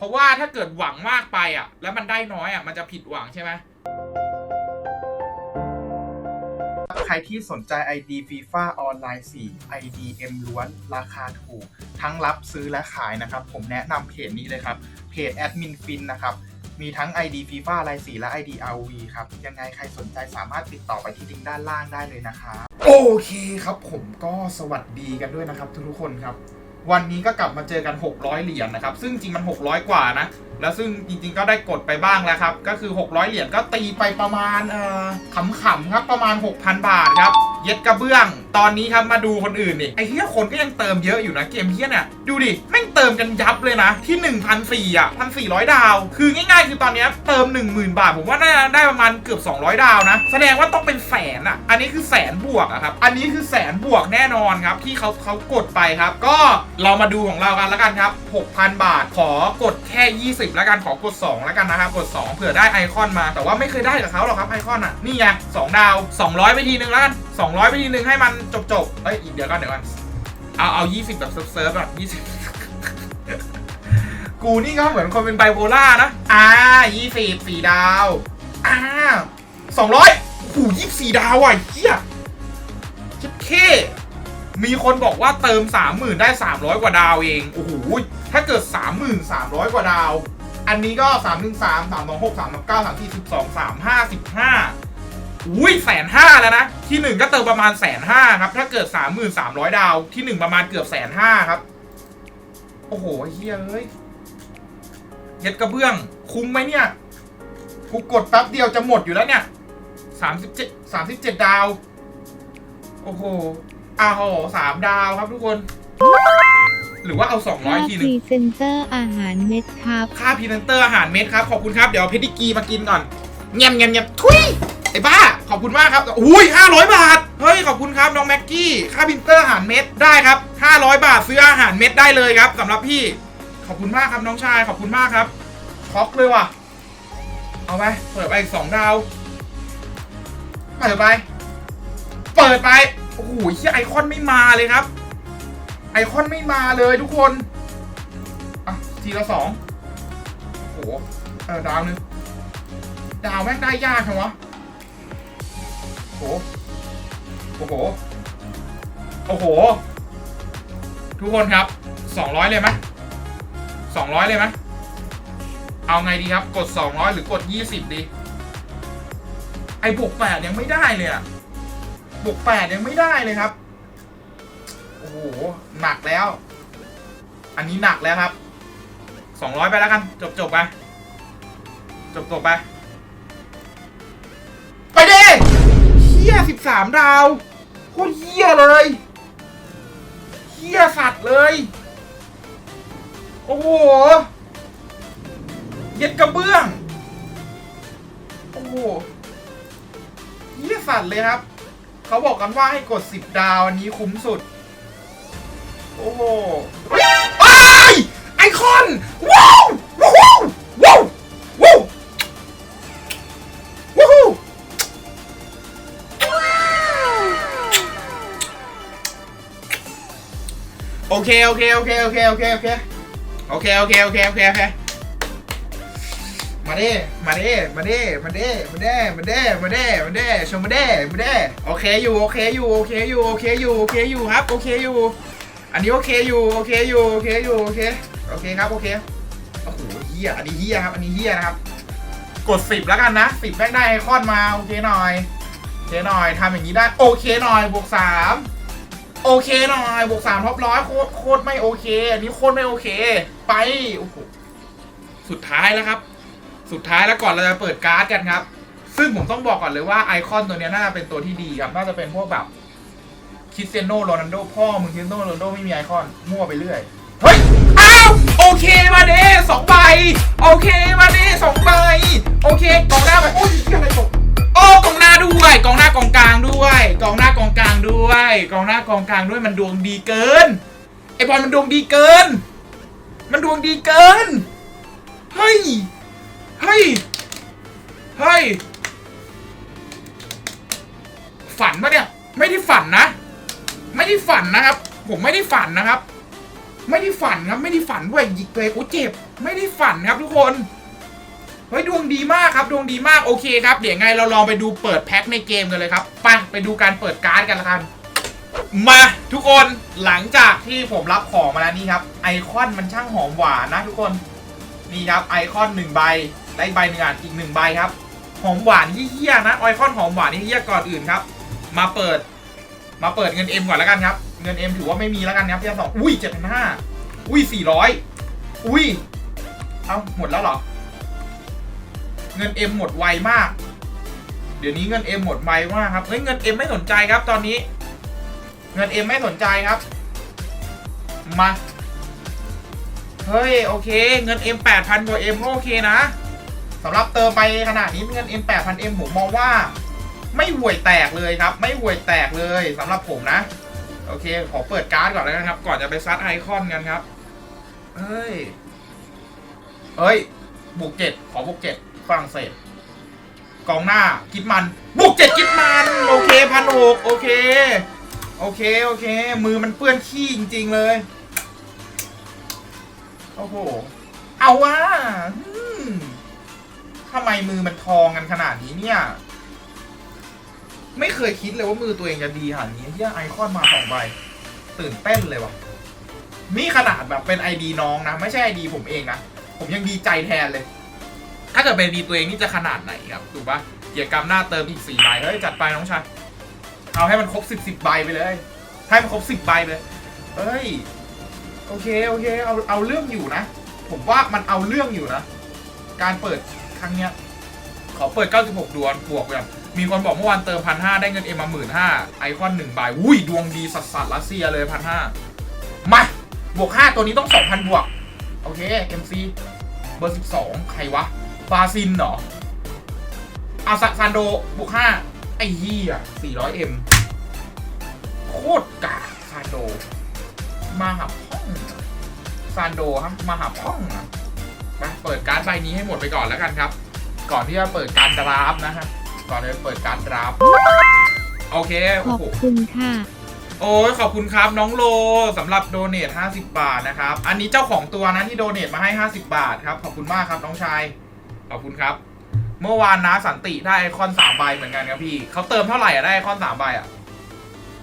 เพราะว่าถ้าเกิดหวังมากไปอะ แล้วมันได้น้อยอะ มันจะผิดหวังใช่ไหมใครที่สนใจ ID FIFA ออนไลน์ 4 IDM ล้วน ราคาถูก ทั้งรับซื้อและขายนะครับ ผมแนะนำเพจนี้เลยครับ เพจแอดมินฟินนะครับ มีทั้ง ID FIFA รายสีและ ID RV ครับ ยังไงใครสนใจสามารถติดต่อไปที่ลิงก์ด้านล่างได้เลยนะครับ โอเคครับผมก็สวัสดีกันด้วยนะครับทุกๆคนครับ วันนี้ก็กลับมาเจอกัน 600 เหรียญนะครับ ซึ่งจริงมัน 600 กว่านะ แล้วซึ่งจริงๆก็ได้กดไปบ้างแล้วครับ ก็คือ 600 เหรียญก็ตีไปประมาณเอ่อขำๆครับประมาณ 6,000 บาทครับ เย็ดกระเบื้อง ตอนนี้ครับมาดูคนอื่นนี่ไอ้เหี้ยคนก็ยังเติมเยอะอยู่นะเกมเหี้ยเนี่ยดูดิแม่งเติมกันยับเลยนะ ที่1,400อะ1,400 ดาว คือง่ายๆ คือตอนนี้เติม 10,000 บาท ผมว่าน่าจะได้ประมาณเกือบ 200 ดาวนะ แสดงว่าต้องเป็นแสนอะ อันนี้คือแสนบวกอะครับ อันนี้คือแสนบวกแน่นอนครับ ที่เขาเขากดไปครับ ก็เรามาดูของเรากันแล้วกันครับ 6,000 บาทขอกดแค่ 20 แล้วกันขอกด 2 แล้วกันนะครับกด 2 เผื่อได้ไอคอนมา แต่ว่าไม่เคยได้กับเขาหรอกครับไอคอนอะนี่ไง2ดาว 200 ไปทีนึงแล้วกันสองร้อยไปทีหนึ่งให้มันจบจบเอ้ยอีกเดี๋ยวก่อนเดี๋ยวก่อนเอาเอายี่สิบแบบเซิร์ฟแบบยี่สิบกูนี่ก็เหมือนคนเป็นไบโพล่านะ อ่ายี่สิบสี่ดาว อ่าสองร้อยหูยี่สิบสี่ดาวอะเฮียชิบเคมีคนบอกว่าเติมสามหมื่นได้สามร้อยกว่าดาวเองโอ้โหถ้าเกิดสามหมื่นสามร้อยกว่าดาว อันนี้ก็สามหนึ่งสามสามสองหกสามสามเก้าสามสี่สิบสองสามห้าสิบห้า ยแสนห้าแล้วนะ ที่หนึ่งก็เติมประมาณแสนห้าครับ ถ้าเกิดสามหมื่นสามร้อยดาวที่หนึ่งประมาณเกือบแสนห้าครับ โอ้โหเฮียเอ้ยเย็ดกระเบื้อง คุ้มไหมเนี่ย กูกดแป๊บเดียวจะหมดอยู่แล้วเนี่ยสามสิบเจ็ดสามสิบเจ็ดดาว โอ้โหอ้าวสามดาวครับทุกคน หรือว่าเอาสองร้ค่าอยทีหพนึ่งรีเซนเตอร์อาหารเม็ดครับ ค่าพรีเซนเตอร์อาหารเม็ดครับ ขอบคุณครับ เดี๋ยวเอาเพดิกรีมากินก่อนเงียบเงียบเงียบทุย ไอ้บ้า ขอบคุณมากครับ อุ้ยห้าร้อยบาท เฮ้ย ขอบคุณครับน้องแม็กกี้ ค่าพรีเซนเตอร์อาหารเม็ดได้ครับห้าร้อยบาทซื้ออาหารเม็ดได้เลยครับสำหรับพี่ ขอบคุณมากครับน้องชาย ขอบคุณมากครับ ช็อกเลยว่ะ เอาไป เปิดไปอีกสองดาว เปิดไป เปิดไป โอ้โหเฮียไอคอนไม่มาเลยครับ ไอคอนไม่มาเลยทุกคน อะ ทีละสองโอ้โห เออดาวนึง ดาวแม่งได้ยากจังวะโอ้ โห โอ้โห โอ้โห ทุกคนครับสองร้อยเลยไหมสองร้อยเลยไหมเอาไงดีครับ กดสองร้อยหรือกดยี่สิบดี ไอ้บวกแปดยังไม่ได้เลยอะบวกแปดยังไม่ได้เลยครับ โอ้โห หนักแล้ว อันนี้หนักแล้วครับสองร้อยไปแล้วกัน จบจบไป จบจบไป 13 ดาวโคตรเฮี้ยเลยเฮี้ยสัตว์เลย โอ้โห เย็ดกระเบื้อง โอ้โหเฮี้ยสัตว์เลยครับ เขาบอกกันว่าให้กด 10 ดาวอันนี้คุ้มสุด โอ้โหไอคอนว้า เค โอเค โอเค โอเค โอเค โอเค โอเค โอเค โอเค โอเค โอเค มาเด้มาเด้มาเด้มาเด้มาเด้มาเด้มาเด้มาเด้ชมมาเด้มาเด้โอเคอยู่ โอเคอยู่ โอเคอยู่ โอเคอยู่ โอเคอยู่ครับ โอเคอยู่ อันนี้โอเคอยู่ โอเคอยู่ โอเคอยู่ โอเค โอเคครับ โอเค โอ้โหเฮียอันนี้เฮียครับ อันนี้เฮียนะครับ กดสิบแล้วกันนะสิบแม่งได้ไอคอนมา โอเคหน่อย โอเคหน่อยทำอย่างนี้ได้ โอเคหน่อย บวกสาม โอเคหน่อยบวกสามท็อปร้อยโคตรโคตรไม่โอเค อันนี้โคตรไม่โอเค ไปโอ้โหสุดท้ายแล้วครับ สุดท้ายแล้วก่อนเราจะเปิดการ์ดกันครับ ซึ่งผมต้องบอกก่อนเลยว่าไอคอนตัวนี้น่าจะเป็นตัวที่ดีครับน่าจะเป็นพวกแบบคริสเตียโนโรนัลโดพ่อมึงคริสเตียโนโรนัลโดไม่มีไอคอนมั่วไปเรื่อยเฮ้ยอ้าวโอเคมาเด้สองใบโอเคมาเด้สองใบโอเคกองหน้าไปโอ้ยอะไรตก โอ้กองหน้าด้วยกองหน้ากองกลางด้วยกองหน้ากองกลางด้วยกองหน้ากองกลางด้วยมันดวงดีเกินไอบอลมันดวงดีเกิน มันดวงดีเกินเฮ้ยเฮ้ยเฮ้ยฝันปะเนี่ยไม่ได้ฝันนะ ไม่ได้ฝันนะครับ ผมไม่ได้ฝันนะครับ ไม่ได้ฝันครับไม่ได้ฝันด้วยยิกเองโอ้เจ็บ ไม่ได้ฝันครับทุกคน เฮ้ยดวงดีมากครับดวงดีมากโอเคครับเดี๋ยวไงเราลองไปดูเปิดแพ็คในเกมกันเลยครับไปไปดูการเปิดการ์ดกันละกันมาทุกคนหลังจากที่ผมรับของมาแล้วนี่ครับไอคอนมันช่างหอมหวานนะทุกคนนี่ครับไอคอนหนึ่งใบและอีกใบหนึ่งอะอีกหนึ่งใบครับหอมหวานเยี่ยนะไอคอนหอมหวานเยี่ยก่อนอื่นครับ มาเปิด มาเปิดเงินเอ็มก่อนแล้วกันครับเงินเอ็มถือว่าไม่มีแล้วกันครับพี่สองอุ้ยเจ็ดพันห้าอุ้ยสี่ร้อยอุ้ยเอ้าหมดแล้วเหรอ เงินเอ็มหมดไวมาก เดี๋ยวนี้เงินเอ็มหมดไวมากครับเฮ้ยเงินเอ็มไม่สนใจครับตอนนี้ เงินเอ็มไม่สนใจครับ มา เฮ้ยโอเค เงิน M 8,000กว่า M ก็โอเคนะสำหรับเติมไปขนาดนี้เงิน M 8,000 M ผมมองว่า ไม่ห่วยแตกเลยครับ ไม่ห่วยแตกเลยสำหรับผมนะ โอเค ขอเปิดการ์ดก่อนแล้วกันครับ ก่อนจะไปซัดไอคอนกันครับเฮ้ยเฮ้ยบุกเจ็ดขอบุกเจ็ด ฝรั่งเศสกองหน้ากิดมันบุกเจ็ดกิดมันโอเคพันหกโอเค โอเค โอเค มือมันเปื้อนขี้จริง ๆ เลย โอ้โห เอาวะทำไมมือมันทองกันขนาดนี้เนี่ย ไม่เคยคิดเลยว่ามือตัวเองจะดีขนาดนี้เฮียไอคอนมาสองใบตื่นเต้นเลยว่ะนี่ขนาดแบบเป็นไอดีน้องนะ ไม่ใช่ไอดีผมเองนะ ผมยังดีใจแทนเลย ถ้าเกิดเป็นดีตัวเองนี่จะขนาดไหนครับถูกปะเกียร์กรรมหน้าเติมอีกสี่ใบเฮ้ยจัดไปน้องชายเอาให้มันครบสิบสิบใบไปเลย ให้มันครบสิบใบไปเลยเฮ้ยโอเคโอเคเอาเอาเรื่องอยู่นะ ผมว่ามันเอาเรื่องอยู่นะ การเปิดครั้งเนี้ยขอเปิด 96 ดวงบวกแบบมีคนบอกเมื่อวานเติมพันห้าได้เงินเอ็มมาหมื่นห้าไอคอนหนึ่งใบอุ้ยดวงดีสัสสัสรัสเซียเลยพันห้ามาบวกห้าตัวนี้ต้อง2,000บวก โอเค MC เบอร์12ใครวะ ฟาซินเหรออาซาซานโดบวกห้าไอ้เหี้ย 400M โคตรกากซานโด มาหาพ่องอะซานโดครับมาหาพ่องอะมาเปิดการ์ดใบนี้ให้หมดไปก่อนแล้วกันครับ ก่อนที่จะเปิดการดราฟต์นะฮะก่อนที่จะเปิดการดราฟต์โอเคขโอ้อบโหคุณค่ะโอ้ยขอบคุณครับน้องโลสำหรับโดเนท50 บาทนะครับ อันนี้เจ้าของตัวนะที่โดเนทมาให้ 50 บาทครับ ขอบคุณมากครับน้องชาย ขอบคุณครับ เมื่อวานนะสันติได้ไอคอนสามใบเหมือนกันครับพี่เขาเติมเท่าไหร่อะได้ไอคอนสามใบอะ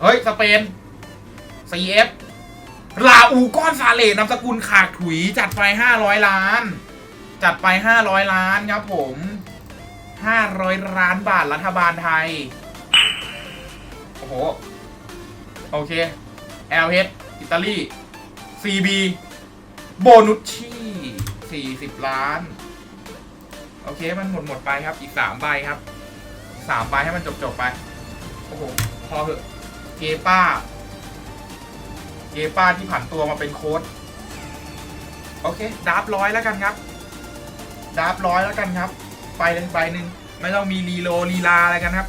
เฮ้ย สเปน CF ลาอูก้อนซาเลตนามสกุลขากถุย จัดไป500ล้าน จัดไป500ล้านครับผม500ล้านบาทรัฐบาลไทย โอ้โห โอเค LH อิตาลี CB โบนุชชี่ 40 ล้าน โอเคมันหมดหมดไปครับอีก3ใบครับสามใบให้มันจบจบไป โอ้โห พอเถอะเกป้า เกป้าที่ผันตัวมาเป็นโค้ดโอเคดาบร้อยแล้วกันครับดาบร้อยแล้วกันครับ ไปเลยใบหนึ่งไม่ต้องมีรีโลลีลาอะไรกันครับ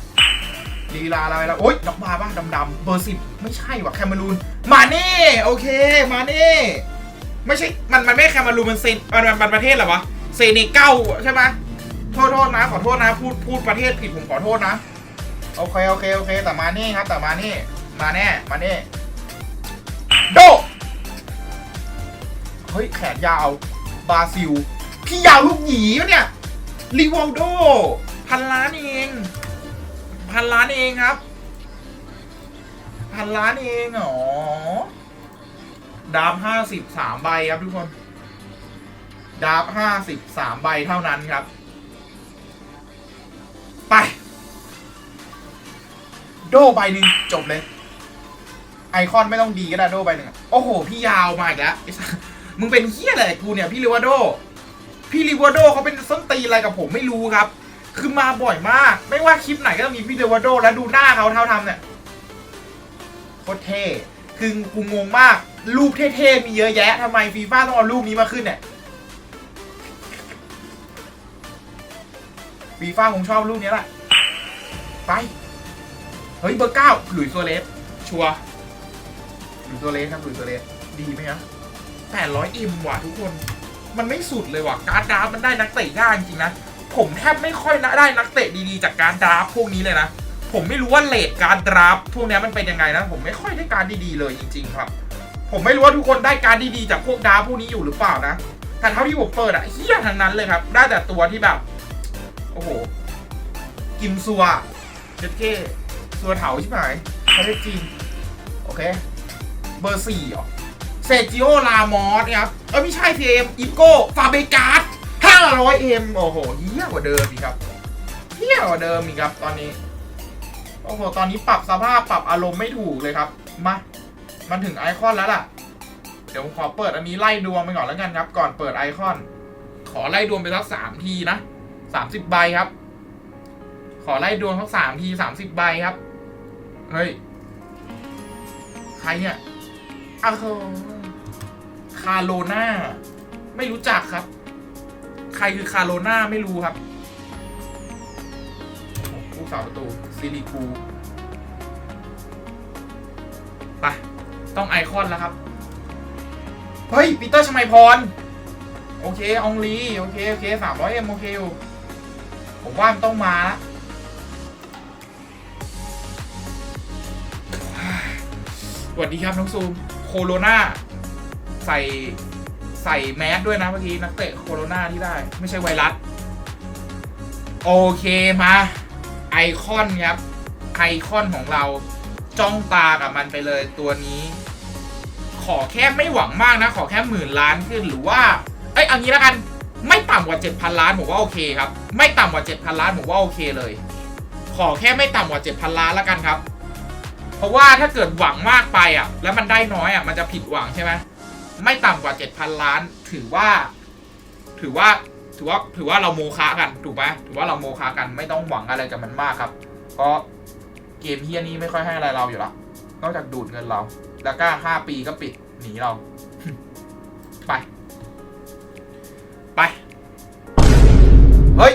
ลีลาอะไรแล้วโอ๊ยดอกมาบ้างดำๆเบอร์สิบไม่ใช่ว่ะแคมารูนมาเน่โอเคมาเน่ไม่ใช่มันมันไม่แคมารูนมันเซนมันมันประเทศหรอวะเซเนเกัลใช่ไหม โทษโทษนะขอโทษนะ พูดพูดประเทศผิดผมขอโทษนะ โอเคโอเคโอเคแต่มาเน่ครับแต่มาเน่มาแน่มาเน่โดเฮ้ยแขนยาวบราซิล พี่ยาวลูกหยีวะเนี่ยริวอลโดพันล้านเอง พันล้านเองครับ พันล้านเองเหรอดาบห้าสิบสามใบครับทุกคน ดาบห้าสิบสามใบเท่านั้นครับ โดใบหนึ่งจบเลย ไอคอนไม่ต้องดีก็ได้โดใบหนึ่งโอ้โห พี่ยาวมาอีกแล้วมึงเป็นเฮียอะไรกูเนี่ยพี่ลิวาโด พี่ลิวาโดเขาเป็นส้นตีอะไรกับผมไม่รู้ครับ คือมาบ่อยมาก ไม่ว่าคลิปไหนก็ต้องมีพี่ลิวาโด แล้วดูหน้าเขาเท่าทำเนี่ยโคตรเท่คือกูงงมาก รูปเท่ๆมีเยอะแยะทำไมฟีฟ่าต้องเอารูปนี้มาขึ้นเนี่ยฟีฟ่าคงชอบรูปนี้แหละไป เฮ้ยเบอร์เก้าหลุยส์โซเรสชัวหลุยส์โซเรสครับหลุยส์โซเรสดีไหมครับแปดร้อยอิมว่ะทุกคน มันไม่สุดเลยว่ะการ์ดดราฟต์มันได้นักเตะยากจริงนะผมแทบไม่ค่อยได้นักเตะดีๆจากการดราฟพวกนี้เลยนะ ผมไม่รู้ว่าเลทการดราฟพวกนี้มันเป็นยังไงนะ ผมไม่ค่อยได้การดีๆเลยจริง ๆ ครับ ผมไม่รู้ว่าทุกคนได้การดีๆจากพวกดราฟพวกนี้อยู่หรือเปล่านะ แต่เท่าที่ผมเปิดอะเฮี้ยทั้งนั้นเลยครับ ได้แต่ตัวที่แบบ โอ้โห กิมซัวเจดเก้ ซัวเถาใช่ไหมประเทศจีนโอเค เบอร์สี่เหรอเซจิโอลามอสนี่ยครับ เออไม่ใช่พีเอ็มอิโก้ฟาเบการ์ดห้าร้อยเอ็มโอ้โหเฮี้ยกว่าเดิมอีกครับเฮี้ยกว่าเดิมอีกครับ ตอนนี้โอ้โหตอนนี้ปรับสภาพปรับอารมณ์ไม่ถูกเลยครับมามันถึงไอคอนแล้วล่ะ เดี๋ยวผมขอเปิดอันนี้ไล่ดวงไปก่อนแล้วกันครับ ก่อนเปิดไอคอน ขอไล่ดวงไปสักสามทีนะสามสิบใบครับ ขอไล่ดวงสักสามทีสามสิบใบครับ เฮ้ย ใครเนี่ยอ้าวคาโลนาไม่รู้จักครับ ใครคือคาโลนาไม่รู้ครับผู้สาวประตูซิลิคูไปต้องไอคอนแล้วครับ เฮ้ยปีเตอร์ชมัยพร โอเค อองลี โอเค โอเคสามร้อยเอ็มโอเคอยู่ผมว่ามันต้องมาละ วัสดีครับน้องซูมโคโรนาใส่ใส่แมสด้วยนะเมื่อกี้นักเตะโคโรนาที่ได้ ไม่ใช่ไวรัส โอเคมาไอคอนครับ ไอคอนของเราจ้องตากับมันไปเลยตัวนี้ ขอแค่ไม่หวังมากนะ ขอแค่หมื่นล้านขึ้นหรือว่า เอ้ยเอางี้แล้วกัน ไม่ต่ำกว่า 7,000 ล้านผมว่าโอเคครับ ไม่ต่ำกว่า 7,000 ล้านผมว่าโอเคเลย ขอแค่ไม่ต่ำกว่า 7,000 ล้านแล้วกันครับ เพราะว่าถ้าเกิดหวังมากไปอะ แล้วมันได้น้อยอะมันจะผิดหวังใช่ไหมไม่ต่ำกว่า 7,000 ล้าน ถือว่า ถือว่าถือว่าถือว่าเราโมฆะกันถูกไหมถือว่าเราโมฆะกันไม่ต้องหวังอะไรกับมันมากครับ เพราะเกมเฮียนี้ไม่ค่อยให้อะไรเราอยู่แล้วนอกจากดูดเงินเรา แล้วก็ห้าปีก็ปิดหนีเรา ไป ไป เฮ้ย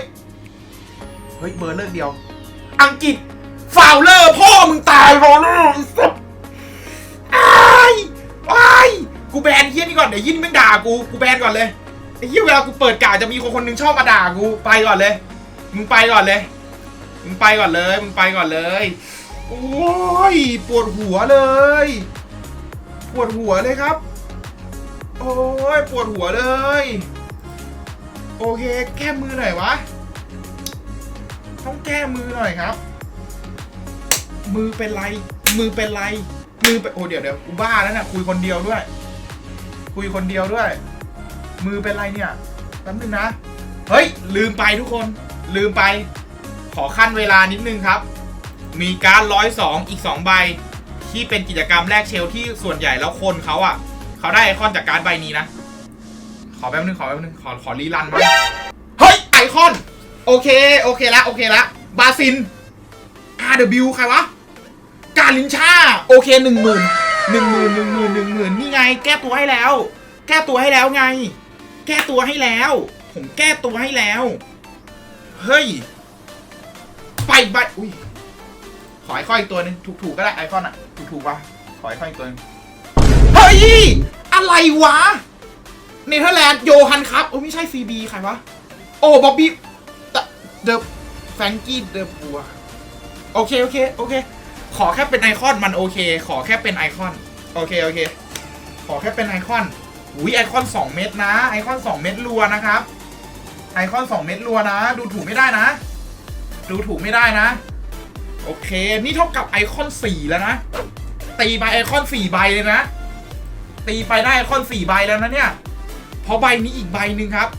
เฮ้ยเบอร์เลิกเดียว อังกฤษ ฟาวเลอร์พ่อมึงตายฟาวเลอร์ไอ้สัสอ้กูแบนเฮี้ยนี่ก่อนเดี๋ยวยินมึงด่ากูกูแบนก่อนเลยไอ้เฮี้ยเวลากูเปิดกาจะมีคนคนหนึงชอบมาด่ากูไปก่อนเลย มึงไปก่อนเลย มึงไปก่อนเลย มึงไปก่อนเลย โอ้ยปวดหัวเลย ปวดหัวเลยครับ โอ้ยปวดหัวเลย โอเค แก้มือหน่อยวะ ต้องแก้มือหน่อยครับ มือเป็นไร มือเป็นไร มือเป็นโอ้เดี๋ยวเดี๋ยวกูบ้าแล้วนะคุยคนเดียวด้วย คุยคนเดียวด้วย มือเป็นไรเนี่ยแป๊บนึงนะ เฮ้ย ลืมไปทุกคน ลืมไป ขอขั้นเวลานิดนึงครับ มีการร้อยสองอีกสองใบ ที่เป็นกิจกรรมแลกเชลที่ส่วนใหญ่แล้วคนเขาอะ เขาได้ไอคอนจากการใบนี้นะ ขอแป๊บนึงขอแป๊บนึงขอขอรีรันมาเฮ้ยไอคอน โอเค โอเคละโอเคละบาซิน RW ใครวะ การลินชาโอเคหนึ่งหมื่นหนึ่งหมื่นหนึ่งหมื่นหนึ่งหมื่นนี่ไง แก้ตัวให้แล้ว แก้ตัวให้แล้วไง แก้ตัวให้แล้ว ผมแก้ตัวให้แล้ว เฮ้ย ไปไปอุ้ยขอไอคอนอีกตัวหนึงถูกๆก็ได้ไอคอนอะ ถูกๆวะขอไอคอนอีกตัวหนึงเฮ้ย อะไรวะเนเธอร์แลนด์โยฮันครับโอ้ไม่ใช่ซีบีใครวะ โอ้บ๊อบบี้เดอะแฟรงกี้เดอะบัวโอเค โอเค โอเค ขอแค่เป็นไอคอนมันโอเค ขอแค่เป็นไอคอน โอเค โอเค ขอแค่เป็นไอคอนอุ้ยไอคอน 2 เม็ดนะ ไอคอน 2 เม็ดรัวนะครับ ไอคอน 2 เม็ดรัวนะ ดูถูกไม่ได้นะ ดูถูกไม่ได้นะ โอเค นี่เท่ากับไอคอน 4 แล้วนะ ตีไปไอคอน 4 ใบเลยนะ ตีไปได้ไอคอน 4 ใบแล้วนะเนี่ย เพราะใบนี้อีกใบหนึ่งครับ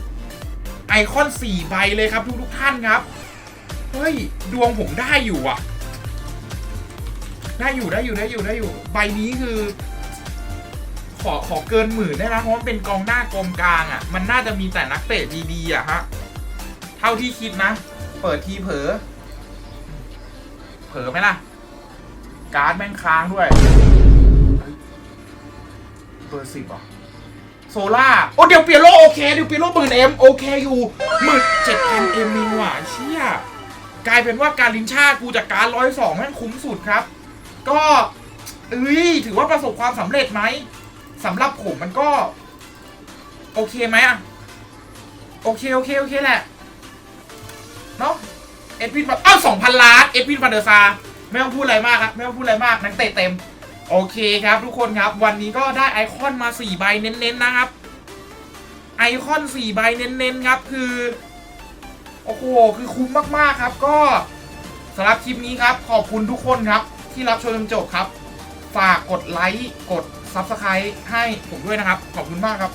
ไอคอน 4 ใบเลยครับทุกทุกท่านครับ เฮ้ย ดวงผมได้อยู่อะ ได้อยู่ได้อยู่ได้อยู่ได้อยู่ ใบนี้คือ ขอขอเกินหมื่นได้นะเพราะมันเป็นกองหน้ากองกลางอะ มันน่าจะมีแต่นักเตะดีๆอะฮะ เท่าที่คิดนะ เปิดทีเผลอ เผลอไหมล่ะ การ์ดแม่งค้างด้วยเบอร์สิบเหรอโซล่า โอ้เดี๋ยวเปียโลโอเคเดี๋ยวเปียโลหมื่นเอ็มโอเคอยู่หมื่นเจ็ดพันเอ็มมีหว่าเชี่ยกลายเป็นว่าการลินชากูจากการร้อยสองแม่งคุ้มสุดครับ ก็เอ้ยถือว่าประสบความสำเร็จไหมสำหรับผมมันก็ โอเคไหมอะโอเค โอเค โอเค แหละ เนาะเอ็ดวินแบบอ้าวสองพันล้าน เอ็ดวินฟันเดอร์ซา ไม่ต้องพูดอะไรมากครับ ไม่ต้องพูดอะไรมาก นักเตะเต็ม โอเคครับทุกคนครับ วันนี้ก็ได้ไอคอนมา4ใบเน้นๆนะครับ ไอคอน4ใบเน้นๆครับ คือ โอ้โห คือคุ้มมากๆครับ ก็สำหรับคลิปนี้ครับ ขอบคุณทุกคนครับ ที่รับชมจนจบครับ ฝากกดไลค์ กด Subscribe ให้ผมด้วยนะครับ ขอบคุณมากครับ